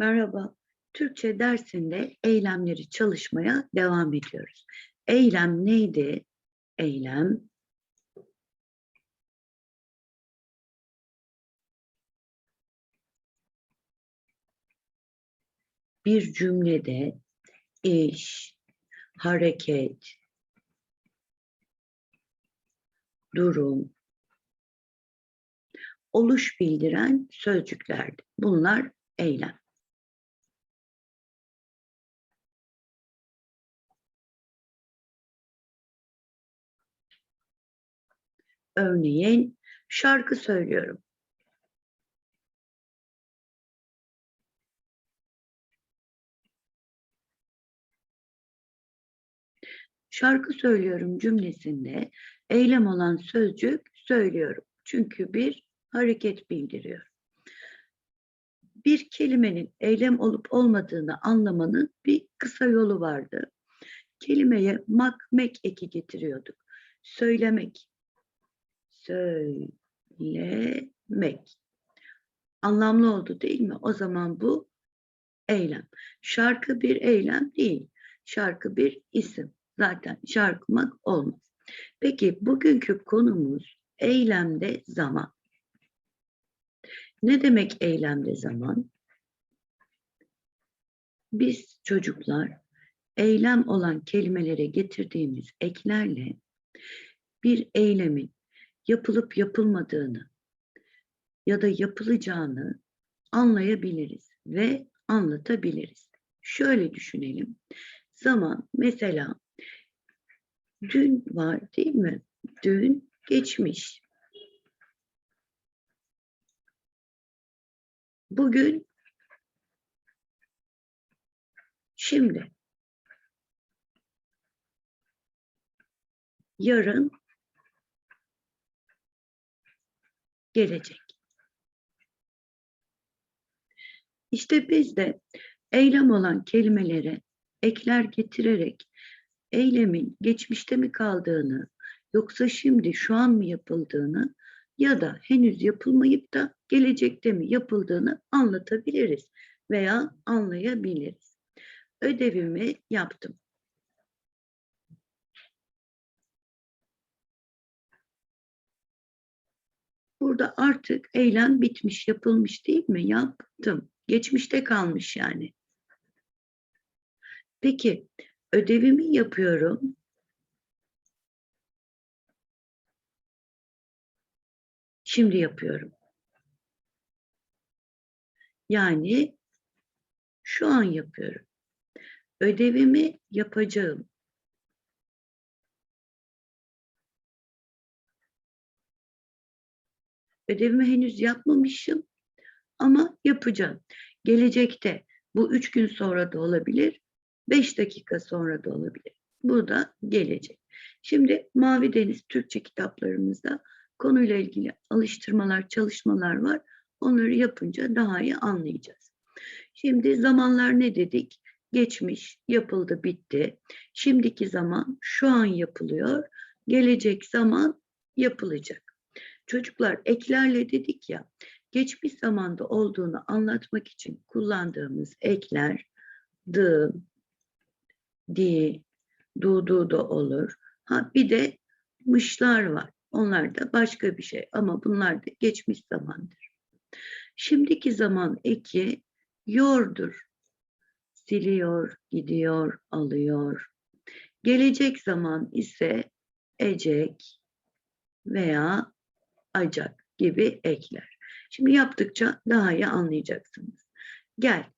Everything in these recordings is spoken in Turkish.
Merhaba. Türkçe dersinde eylemleri çalışmaya devam ediyoruz. Eylem neydi? Eylem bir cümlede iş, hareket, durum, oluş bildiren sözcüklerdi. Bunlar eylem. Örneğin şarkı söylüyorum. Şarkı söylüyorum cümlesinde eylem olan sözcük söylüyorum. Çünkü bir hareket bildiriyor. Bir kelimenin eylem olup olmadığını anlamanın bir kısa yolu vardı. Kelimeye mak, mek eki getiriyorduk. Söylemek, söylemek. Anlamlı oldu değil mi? O zaman bu eylem. Şarkı bir eylem değil. Şarkı bir isim. Zaten şarkımak olmaz. Peki bugünkü konumuz eylemde zaman. Ne demek eylemde zaman? Biz çocuklar eylem olan kelimelere getirdiğimiz eklerle bir eylemin yapılıp yapılmadığını ya da yapılacağını anlayabiliriz ve anlatabiliriz. Şöyle düşünelim. Zaman mesela dün var değil mi? Dün geçmiş. Bugün şimdi yarın gelecek. İşte biz de eylem olan kelimelere ekler getirerek eylemin geçmişte mi kaldığını yoksa şimdi şu an mı yapıldığını ya da henüz yapılmayıp da gelecekte mi yapıldığını anlatabiliriz veya anlayabiliriz. Ödevimi yaptım. Burada artık eylem bitmiş, yapılmış değil mi? Yaptım. Geçmişte kalmış yani. Peki ödevimi yapıyorum. Şimdi yapıyorum. Yani şu an yapıyorum. Ödevimi yapacağım. Ödevimi henüz yapmamışım ama yapacağım. Gelecekte bu üç gün sonra da olabilir, beş dakika sonra da olabilir. Bu da gelecek. Şimdi Mavi Deniz Türkçe kitaplarımızda konuyla ilgili alıştırmalar, çalışmalar var. Onları yapınca daha iyi anlayacağız. Şimdi zamanlar ne dedik? Geçmiş, yapıldı, bitti. Şimdiki zaman şu an yapılıyor. Gelecek zaman yapılacak. Çocuklar eklerle dedik ya, geçmiş zamanda olduğunu anlatmak için kullandığımız ekler dı, di, du, du da olur. Ha bir de mışlar var. Onlar da başka bir şey ama bunlar da geçmiş zamandır. Şimdiki zaman eki yordur. Siliyor, gidiyor, alıyor. Gelecek zaman ise ecek veya acak gibi ekler. Şimdi yaptıkça daha iyi anlayacaksınız. Gel.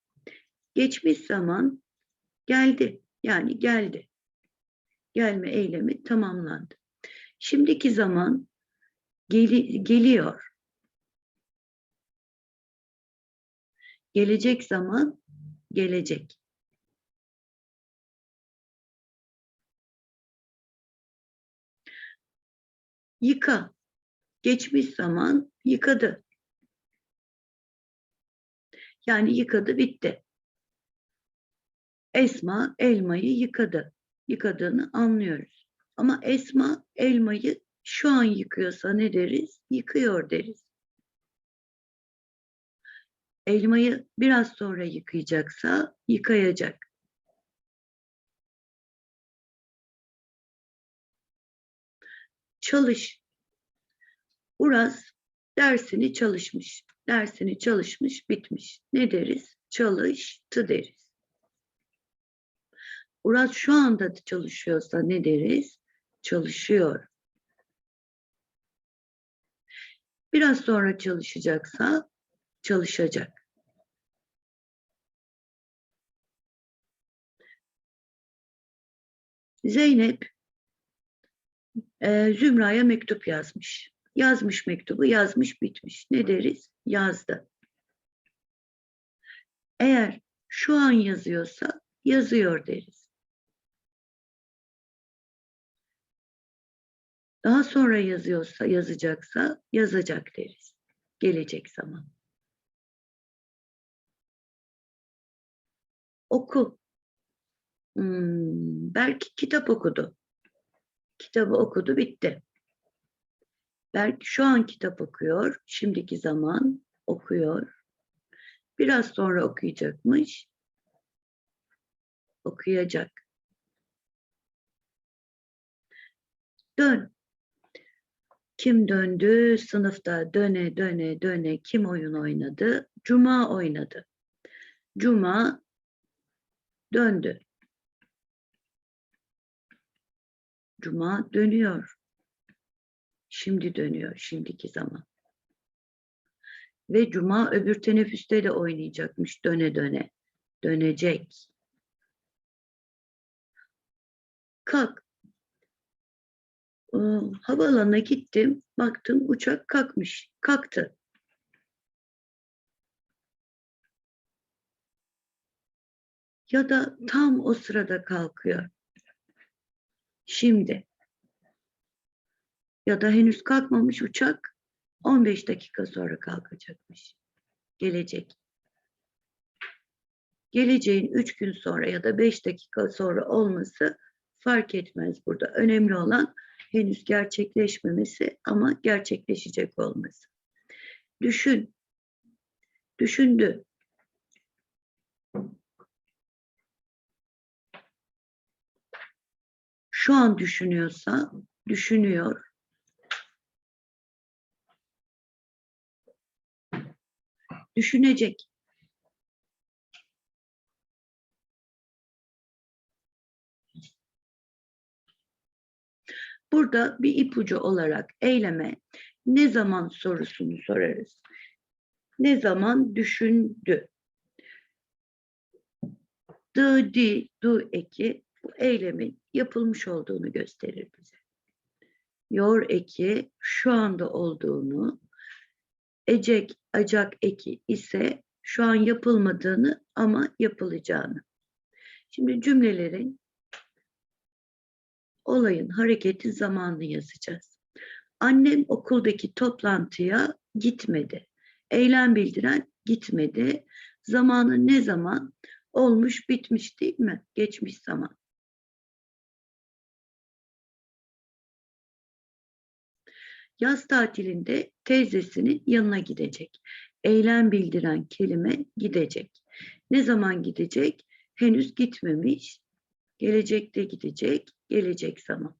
Geçmiş zaman geldi. Yani geldi. Gelme eylemi tamamlandı. Şimdiki zaman geli, geliyor. Gelecek zaman gelecek. Yıka. Geçmiş zaman yıkadı. Yani yıkadı bitti. Esma elmayı yıkadı. Yıkadığını anlıyoruz. Ama Esma elmayı şu an yıkıyorsa ne deriz? Yıkıyor deriz. Elmayı biraz sonra yıkayacaksa yıkayacak. Çalış. Uraz dersini çalışmış. Dersini çalışmış, bitmiş. Ne deriz? Çalıştı deriz. Uraz şu anda çalışıyorsa ne deriz? Çalışıyor. Biraz sonra çalışacaksa çalışacak. Zeynep e, Zümra'ya mektup yazmış. Yazmış mektubu, yazmış bitmiş. Ne deriz? Yazdı. Eğer şu an yazıyorsa yazıyor deriz. Daha sonra yazıyorsa, yazacaksa yazacak deriz. Gelecek zaman. Oku. Hmm, belki kitap okudu. Kitabı okudu, bitti. Belki şu an kitap okuyor, şimdiki zaman okuyor. Biraz sonra okuyacakmış. Okuyacak. Dön. Kim döndü? Sınıfta döne döne döne kim oyun oynadı? Cuma oynadı. Cuma döndü. Cuma dönüyor. Şimdi dönüyor, şimdiki zaman. Ve Cuma öbür teneffüste de oynayacakmış döne döne. Dönecek. Kalk. Havaalanına gittim, baktım uçak kalkmış, kalktı. Ya da tam o sırada kalkıyor. Şimdi. Ya da henüz kalkmamış uçak 15 dakika sonra kalkacakmış. Gelecek. Geleceğin 3 gün sonra ya da 5 dakika sonra olması fark etmez burada. Önemli olan henüz gerçekleşmemesi ama gerçekleşecek olması. Düşün. Düşündü. Şu an düşünüyorsa düşünüyor. Düşünecek. Burada bir ipucu olarak eyleme ne zaman sorusunu sorarız. Ne zaman düşündü? The, di, do eki bu eylemin yapılmış olduğunu gösterir bize. Yor eki şu anda olduğunu, ecek, acak eki ise şu an yapılmadığını ama yapılacağını. Şimdi cümlelerin olayın, hareketin zamanını yazacağız. Annem okuldaki toplantıya gitmedi. Eylem bildiren gitmedi. Zamanı ne zaman? Olmuş bitmiş değil mi? Geçmiş zaman. Yaz tatilinde teyzesinin yanına gidecek. Eylem bildiren kelime gidecek. Ne zaman gidecek? Henüz gitmemiş. Gelecekte gidecek. Gelecek zaman.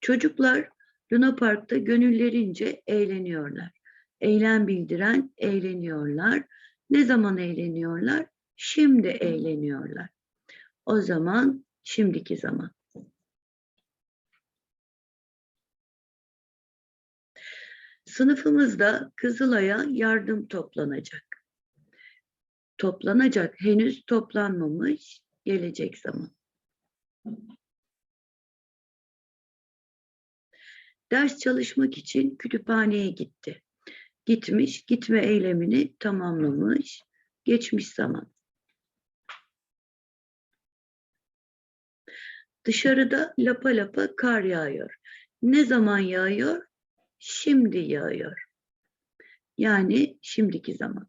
Çocuklar Luna Park'ta gönüllerince eğleniyorlar. Eylem bildiren eğleniyorlar. Ne zaman eğleniyorlar? Şimdi eğleniyorlar. O zaman şimdiki zaman. Sınıfımızda Kızılay'a yardım toplanacak. Toplanacak, henüz toplanmamış, gelecek zaman. Ders çalışmak için kütüphaneye gitti. Gitmiş, gitme eylemini tamamlamış, geçmiş zaman. Dışarıda lapa lapa kar yağıyor. Ne zaman yağıyor? Şimdi yağıyor. Yani şimdiki zaman.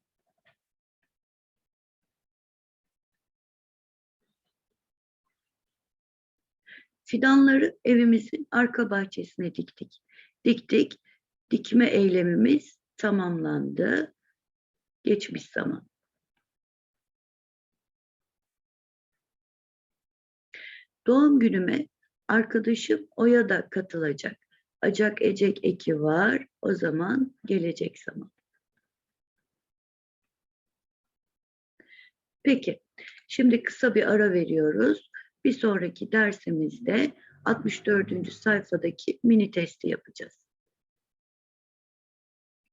Fidanları evimizin arka bahçesine diktik. Diktik. Dikme eylemimiz tamamlandı. Geçmiş zaman. Doğum günüme arkadaşım Oya da katılacak. Acak ecek eki var. O zaman gelecek zaman. Peki. Şimdi kısa bir ara veriyoruz. Bir sonraki dersimizde 64. sayfadaki mini testi yapacağız.